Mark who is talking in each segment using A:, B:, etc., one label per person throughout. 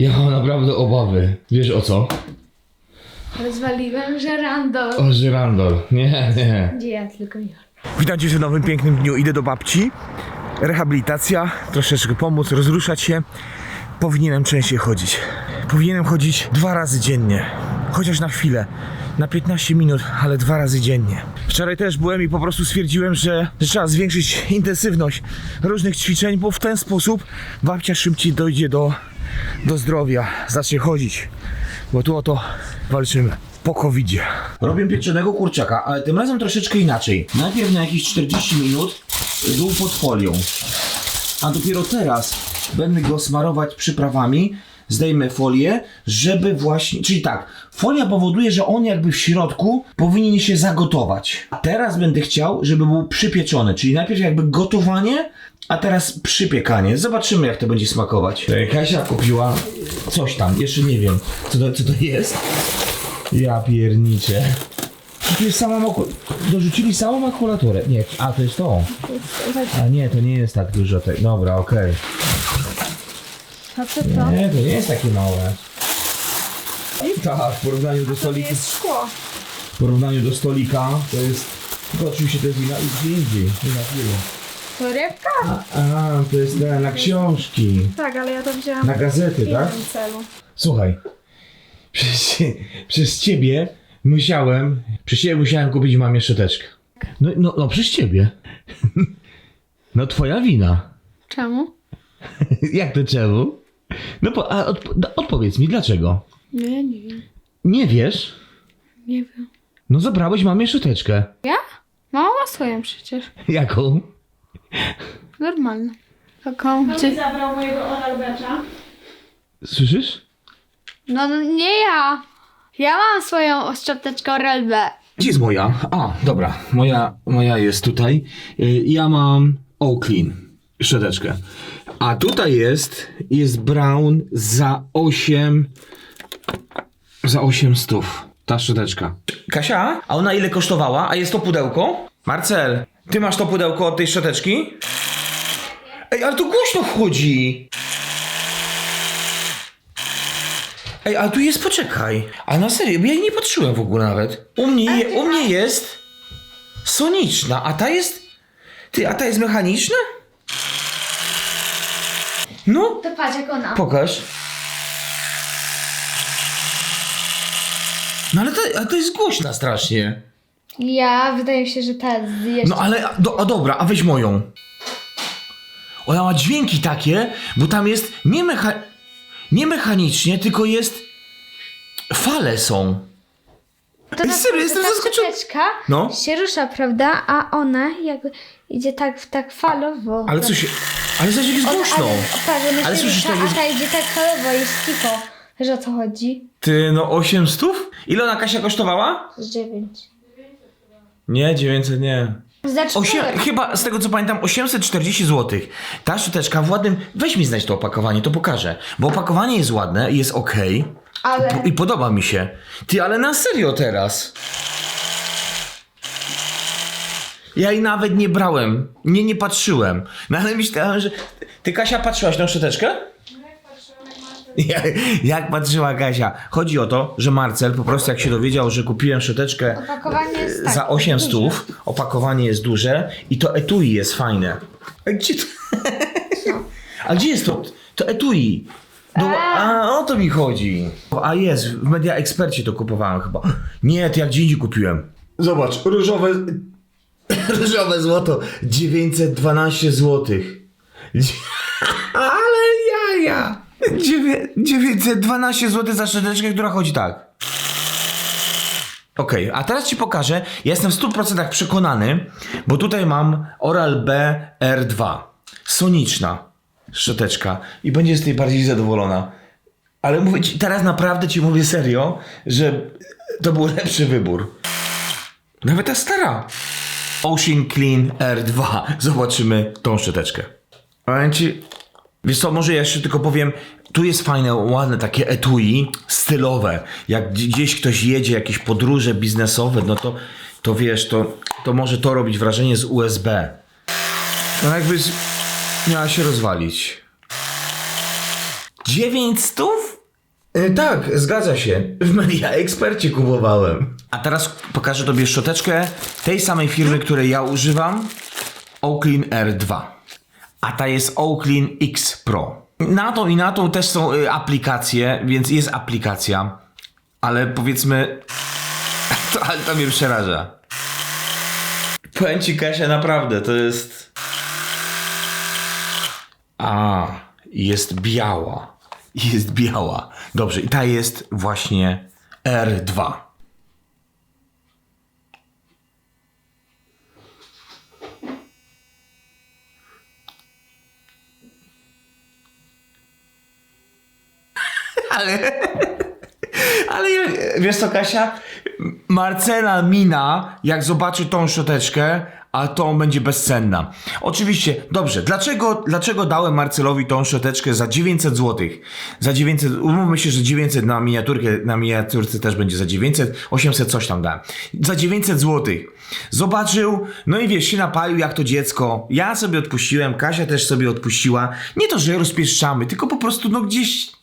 A: Ja mam naprawdę obawy. Wiesz o co?
B: Rozwaliłem żerandol.
A: O żyrandol. Nie, nie.
B: Gdzie ja tylko nie.
C: Witam Cię w nowym pięknym dniu. Idę do babci. Rehabilitacja, troszeczkę pomóc, rozruszać się. Powinienem częściej chodzić. Powinienem chodzić dwa razy dziennie. Chociaż na chwilę. Na 15 minut, ale dwa razy dziennie. Wczoraj też byłem i po prostu stwierdziłem, że, trzeba zwiększyć intensywność różnych ćwiczeń, bo w ten sposób babcia szybciej dojdzie do, do zdrowia, zacznie chodzić. Bo tu o to walczymy. Po covidzie. Robię pieczonego kurczaka, ale tym razem troszeczkę inaczej. Najpierw na jakieś 40 minut był pod folią. A dopiero teraz będę go smarować przyprawami. Zdejmę folię, żeby właśnie. Czyli tak, folia powoduje, że on jakby w środku powinien się zagotować. A teraz będę chciał, żeby był przypieczony. Czyli najpierw jakby gotowanie, a teraz przypiekanie. Zobaczymy, jak to będzie smakować. Kasia kupiła coś tam, jeszcze nie wiem, co to, co to jest. Ja pierniczę. Tu jest sama maku... Dorzucili samą makulaturę. Nie, a to jest to. A nie, to nie jest tak dużo tej. Dobra, okej.
B: A co to?
C: Nie, to nie jest takie małe. I tak, w porównaniu do
B: To
C: stolika.
B: jest szkło.
C: W porównaniu do stolika to jest. Tylko oczywiście to jest inna gdzie indziej.
B: To rybka?
C: A, to jest na, na książki.
B: Tak, ale ja to wzięłam
C: Na gazety,
B: w
C: tak?
B: innym celu.
C: Słuchaj, przez, przez ciebie musiałem, przez ciebie musiałem kupić mamie szczoteczkę. No, no, no przez ciebie. No twoja wina.
B: Czemu?
C: Jak to czemu? No po, a odp- da- odpowiedz mi, dlaczego?
B: No ja nie wiem.
C: Nie wiesz?
B: Nie wiem.
C: No zabrałeś mamie szczoteczkę.
B: Ja? Mama ma swoją przecież.
C: Jaką?
B: Normalną. Taką, gdzie...
D: zabrał mojego oralbecza.
C: Słyszysz?
B: No no, nie ja. Ja mam swoją szczoteczkę Oral B.
C: Gdzie jest moja? A, dobra. Moja, moja jest tutaj. Y, Ja mam Oaklin szczoteczkę. A tutaj jest, jest Brown za 8 za 8 stów. Ta szczoteczka. Kasia, a ona ile kosztowała? A jest to pudełko? Marcel, ty masz to pudełko od tej szczoteczki? Ej, ale to głośno wchodzi. Ej, ale tu jest, poczekaj. A na serio, ja jej nie patrzyłem w ogóle nawet. U mnie, u mnie jest soniczna, a ta jest... Ty, a ta jest mechaniczna? No,
B: To patrz jak ona.
C: pokaż. No ale to, ale to jest głośna strasznie.
B: Ja, wydaje mi się, że ta jest jeszcze...
C: No ale, a, do, a dobra, a weź moją. Ona ma dźwięki takie, bo tam jest nie, mecha, nie mechanicznie, tylko jest... Fale są.
B: To
C: Ej, serio, jestem
B: ta
C: zaskoczony.
B: szczoteczka
C: No.
B: się rusza, prawda? A ona jakby idzie tak, tak falowo.
C: Ale co się... Ale coś jest głośno.
B: Ale,
C: Ale słyszysz,
B: rusza,
C: tak jest-
B: ta idzie tak falowo, jest cicho. Wiesz o co chodzi?
C: Ty, no 8 stów? Ile ona Kasia kosztowała?
B: Z dziewięć.
C: Nie, 900 nie.
B: Za
C: Osiem, chyba z tego co pamiętam 840 zł. Ta szczoteczka w ładnym. Weź mi znać to opakowanie, to pokażę. Bo opakowanie jest ładne, jest ok.
B: Ale...
C: I podoba mi się. Ty, ale na serio teraz. Ja jej nawet nie brałem. Nie, nie patrzyłem. No ale myślałem, że. Ty Kasia patrzyłaś na szczoteczkę? Jak, jak patrzyła Kasia? Chodzi o to, że Marcel po prostu jak się dowiedział, że kupiłem szczoteczkę
B: Opakowanie jest tak,
C: za 8
B: duże.
C: stów, opakowanie jest duże i to etui jest fajne. A gdzie to? A gdzie jest to? To etui. No, a o to mi chodzi. A jest, w Media Expercie to kupowałem chyba. Nie, to jak gdzie indziej kupiłem. Zobacz, różowe, różowe złoto, 912 złotych. Ale jaja. Dziewię- 912 zł za szczoteczkę, która chodzi tak. Okej, a teraz ci pokażę. Ja jestem w 100% przekonany, bo tutaj mam Oral B R2. Soniczna szczoteczka i będzie z tej bardziej zadowolona. Ale mówię ci, teraz naprawdę ci mówię serio, że to był lepszy wybór. Nawet ta stara. Ocean Clean R2. Zobaczymy tą szczoteczkę. Powiem ci, Wiesz co, może ja jeszcze tylko powiem, tu jest fajne, ładne takie etui stylowe. Jak gdzie- gdzieś ktoś jedzie, jakieś podróże biznesowe, no to, to wiesz, to, to może to robić wrażenie z USB. No jakby z... miała się rozwalić. 9 stów? E, tak, zgadza się. W Media Expercie kupowałem. A teraz pokażę tobie szczoteczkę tej samej firmy, której ja używam. Oaklin R2. A ta jest Oaklin X Pro. Na tą i na tą też są y, aplikacje, więc jest aplikacja. Ale powiedzmy... To, ale to mnie przeraża. Powiem ci Kasia, naprawdę, to jest... A, jest biała. Jest biała. Dobrze, i ta jest właśnie R2. Ale... Ale wiesz co, Kasia? Marcela mina, jak zobaczy tą szczoteczkę, a tą będzie bezcenna. Oczywiście, dobrze, dlaczego, dlaczego dałem Marcelowi tą szczoteczkę za 900 zł? Za 900, umówmy się, że 900 na miniaturkę, na miniaturce też będzie za 900, 800 coś tam dałem. Za 900 zł. Zobaczył, no i wiesz, się napalił jak to dziecko. Ja sobie odpuściłem, Kasia też sobie odpuściła. Nie to, że rozpieszczamy, tylko po prostu no gdzieś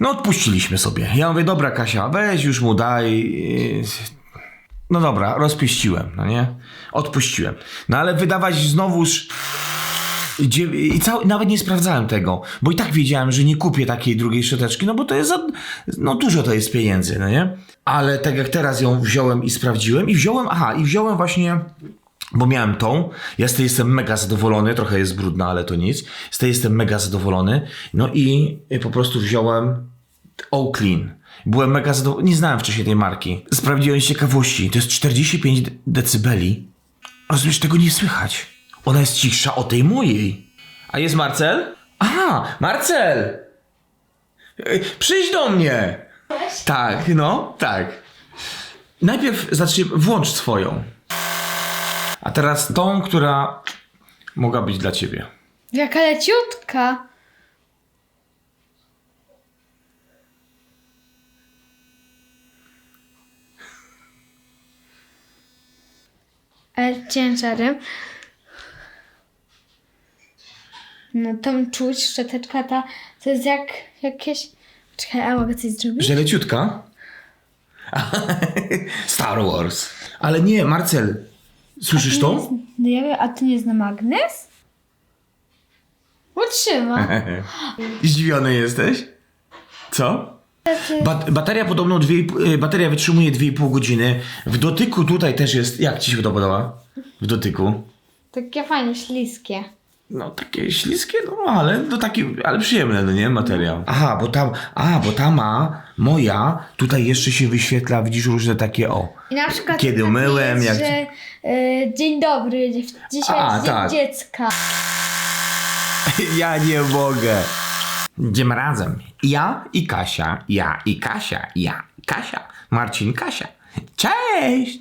C: no odpuściliśmy sobie. Ja mówię, dobra Kasia, weź już mu daj. No dobra, rozpieściłem, no nie? Odpuściłem. No ale wydawać znowuż... I cały, nawet nie sprawdzałem tego, bo i tak wiedziałem, że nie kupię takiej drugiej szczoteczki, no bo to jest za, no dużo to jest pieniędzy, no nie? Ale tak jak teraz ją wziąłem i sprawdziłem i wziąłem, aha, i wziąłem właśnie bo miałem tą, ja z tej jestem mega zadowolony, trochę jest brudna, ale to nic. Z tej jestem mega zadowolony. No i po prostu wziąłem Oaklin. Byłem mega zadowolony, nie znałem wcześniej tej marki. Sprawdziłem z ciekawości, to jest 45 de- decybeli. Rozumiesz, tego nie słychać. Ona jest cichsza o tej mojej. A jest Marcel? Aha, Marcel! Ej, Przyjdź do mnie! Tak, no, tak. Najpierw zacznij, włącz swoją. A teraz tą, która mogła być dla ciebie.
B: Jaka leciutka. Ciężarem. No tam czuć, szczoteczka ta, to jest jak jakieś... Czekaj, a mogę coś zrobić?
C: Że leciutka? Star Wars. Ale nie, Marcel. Słyszysz to?
B: No ja wiem, a to nie jest na magnes? Utrzyma.
C: Zdziwiony jesteś? Co? Bat- bateria podobno dwie, y, bateria wytrzymuje 2,5 godziny. W dotyku tutaj też jest. Jak ci się to podoba? W dotyku.
B: Takie fajne, śliskie.
C: No takie śliskie, no ale no taki, ale przyjemne, no nie? Materiał. Aha, bo tam, a, bo ta ma, moja, tutaj jeszcze się wyświetla, widzisz różne takie, o.
B: I na przykład
C: Kiedy myłem,
B: jest,
C: jak-
B: że y, dzień dobry, dzisiaj
C: A,
B: dzień
C: tak.
B: dziecka.
C: Ja nie mogę. Idziemy razem. Ja i Kasia, ja i Kasia, ja i Kasia. Marcin, Kasia. Cześć!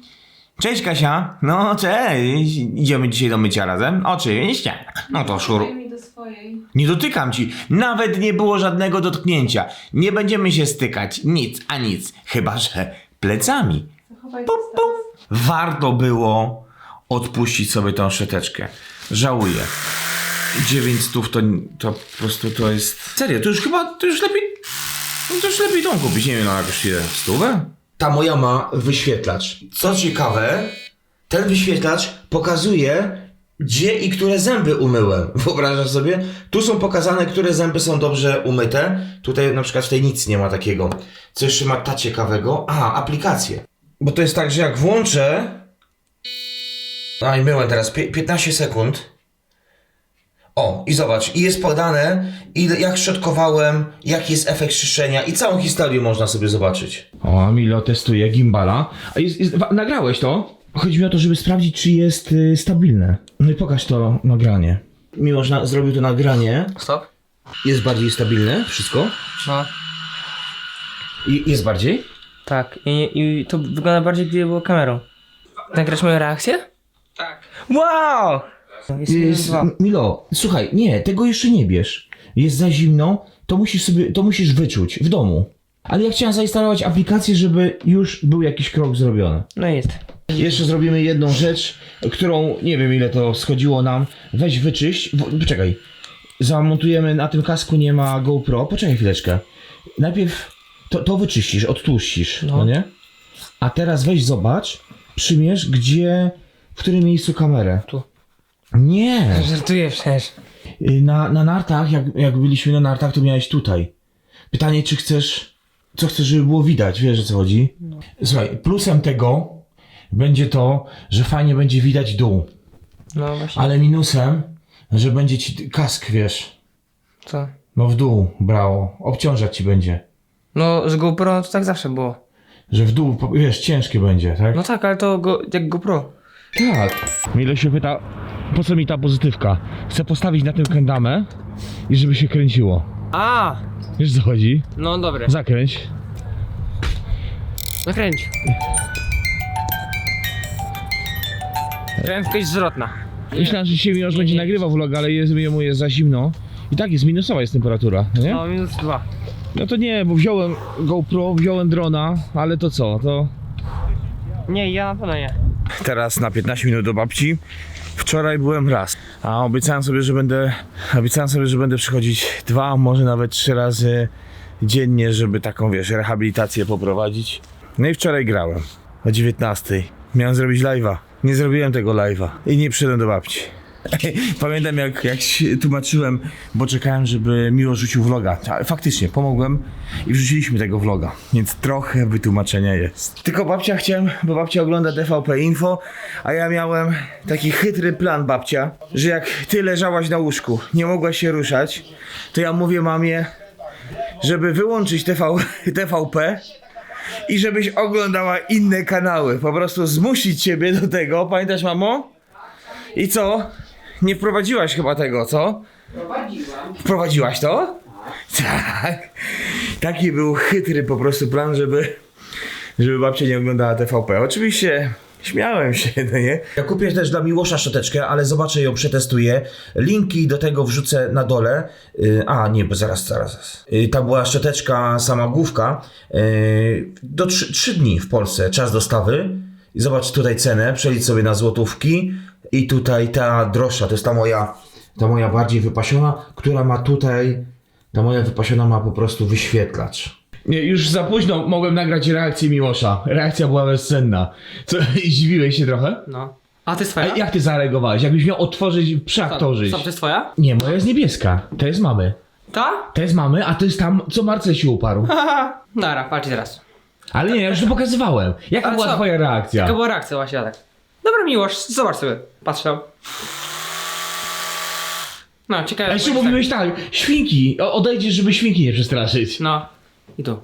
C: Cześć Kasia. No cześć. Idziemy dzisiaj do mycia razem? Oczywiście. No to szur.
D: mi do swojej.
C: Nie dotykam ci. Nawet nie było żadnego dotknięcia. Nie będziemy się stykać. Nic, a nic. Chyba, że plecami.
D: Zachowaj
C: Pum, pum. Warto było odpuścić sobie tą szczoteczkę. Żałuję. 9 stów to, to po prostu to jest... Serio, to już chyba, to już lepiej... No to już lepiej tą kupić, nie wiem, na jakąś ile, stówę? Ta moja ma wyświetlacz. Co ciekawe, ten wyświetlacz pokazuje, gdzie i które zęby umyłem. Wyobrażasz sobie? Tu są pokazane, które zęby są dobrze umyte. Tutaj na przykład w tej nic nie ma takiego. Co jeszcze ma ta ciekawego? A, aplikacje. Bo to jest tak, że jak włączę... A i myłem teraz pie- 15 sekund. O, i zobacz, i jest podane, ile, jak szczotkowałem, jaki jest efekt czyszczenia i całą historię można sobie zobaczyć.
A: O, Milo testuje gimbala. A jest, jest, wa- nagrałeś to? Chodzi mi o to, żeby sprawdzić, czy jest y, stabilne. No i pokaż to nagranie.
C: Miłosz na, zrobił to nagranie,
E: Stop.
C: jest bardziej stabilne, wszystko.
E: No,
C: I jest bardziej?
E: tak. I, I to wygląda bardziej, gdyby było kamerą. Nagrasz moją reakcję? Tak. Wow! Jest minus
A: Jest,
E: dwa.
A: M- Milo, słuchaj, nie, tego jeszcze nie bierz. Jest za zimno, to musisz sobie, to musisz wyczuć w domu. Ale ja chciałem zainstalować aplikację, żeby już był jakiś krok zrobiony.
E: No jest.
A: Jeszcze zrobimy jedną rzecz, którą nie wiem ile to schodziło nam. Weź wyczyść. W, poczekaj.
C: zamontujemy, na tym kasku nie ma GoPro, poczekaj chwileczkę. Najpierw to, to wyczyścisz, odtłuścisz, no.
E: No.
C: nie? A teraz weź zobacz, przymierz, gdzie, w którym miejscu kamerę.
E: Tu.
C: Nie!
E: Żartuję przecież.
C: Y, Na, na nartach, jak, jak byliśmy na nartach, to miałeś tutaj. Pytanie, czy chcesz, co chcesz, żeby było widać, wiesz o co chodzi? Słuchaj, plusem tego będzie to, że fajnie będzie widać dół,
E: No właśnie.
C: ale minusem, że będzie ci kask, wiesz,
E: Co?
C: no w dół brało, obciążać ci będzie.
E: No z GoPro to tak zawsze było.
C: Że w dół, po- wiesz, ciężkie będzie, tak?
E: No tak, ale to go, jak GoPro.
C: Tak. Milo się pyta, po co mi ta pozytywka? Chcę postawić na tym kendamę i żeby się kręciło.
E: A!
C: Wiesz co chodzi?
E: No dobre.
C: Zakręć.
E: Nakręć. Prędkość zwrotna.
C: Myślałem, że dzisiaj Miłosz będzie nagrywał vlog, ale jest, mu jest za zimno. I tak jest, minusowa jest temperatura, no nie?
E: No minus dwa.
C: No to nie, bo wziąłem GoPro, wziąłem drona, ale to co, to...
E: Nie, ja na pewno nie.
F: Teraz na 15 minut do babci. Wczoraj byłem raz, a obiecałem sobie, że będę, obiecałem sobie, że będę przychodzić dwa, może nawet trzy razy dziennie, żeby taką, wiesz, rehabilitację poprowadzić. No i wczoraj grałem o 19. Miałem zrobić live'a. Nie zrobiłem tego live'a i nie przyszedłem do babci. Pamiętam jak, jak się tłumaczyłem, bo czekałem, żeby miło rzucił vloga. A, Faktycznie, pomogłem i wrzuciliśmy tego vloga, więc trochę wytłumaczenia jest. Tylko babcia chciałem, bo babcia ogląda DVP Info, a ja miałem taki chytry plan babcia, że jak ty leżałaś na łóżku, nie mogłaś się ruszać, to ja mówię mamie, żeby wyłączyć TV, TVP i żebyś oglądała inne kanały. Po prostu zmusić ciebie do tego. Pamiętasz, mamo? I co? Nie wprowadziłaś chyba tego, co? Wprowadziłam. Wprowadziłaś to? Tak. Taki był chytry po prostu plan, żeby, żeby babcia nie oglądała TVP. Oczywiście śmiałem się, no nie?
C: Ja kupię też dla Miłosza szczoteczkę, ale zobaczę ją, przetestuję. Linki do tego wrzucę na dole. Yy, a, nie, bo zaraz, zaraz. zaraz. Yy, ta była szczoteczka, sama główka. Yy, do 3, dni w Polsce, czas dostawy. I zobacz tutaj cenę, przelicz sobie na złotówki. I tutaj ta droższa, to jest ta moja, ta moja bardziej wypasiona, która ma tutaj, ta moja wypasiona ma po prostu wyświetlacz. Nie, już za późno mogłem nagrać reakcję Miłosza. Reakcja była bezcenna. Co, zdziwiłeś się trochę?
E: No. A ty jest
C: A
E: twoja?
C: jak ty zareagowałeś? Jakbyś miał otworzyć, przeaktorzyć.
E: Stop, to jest twoja?
C: Nie, moja jest niebieska. To jest mamy.
E: Ta?
C: To jest mamy, a to jest tam, co Marcesiu uparł.
E: Haha. Dara, patrz teraz.
C: Ale nie, ja już to pokazywałem. Jaka
E: Ale
C: była
E: co?
C: twoja reakcja?
E: Jaka była reakcja właśnie tak? Dobra miłość, zobacz sobie. Patrz tam. No, ciekawe.
C: A jeszcze
E: bo jest
C: mówiłeś tak, świnki, o- odejdziesz, żeby świnki nie przestraszyć.
E: Tak. No. I tu.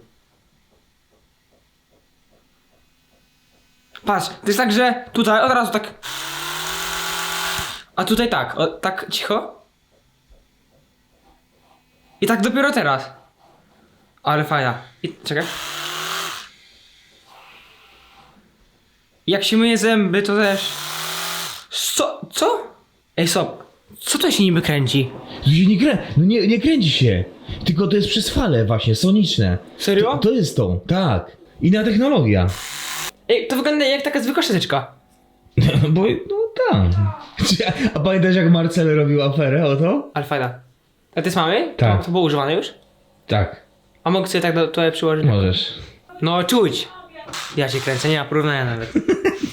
E: Patrz, to jest tak, że tutaj od razu tak. A tutaj tak, o, tak cicho. I tak dopiero teraz. Ale fajna. I czekaj. Jak się myje zęby, to też. Co? Co? Ej, stop. Co to się niby kręci?
C: To się nie krę... No nie, nie kręci się. Tylko to jest przez fale właśnie, soniczne.
E: Serio?
C: To, to jest to, tak. Inna technologia.
E: Ej, to wygląda jak taka zwykła szczoteczka.
C: Bo, no tak. A pamiętasz jak Marcel robił aferę o to?
E: Ale fajna. A ty jest mamy?
C: Tak.
E: To, to było używane już?
C: Tak,
E: A mogę sobie tak do, tutaj przyłożyć?
C: możesz.
E: No czuć. Ja cię kręcę, nie ma porównania nawet.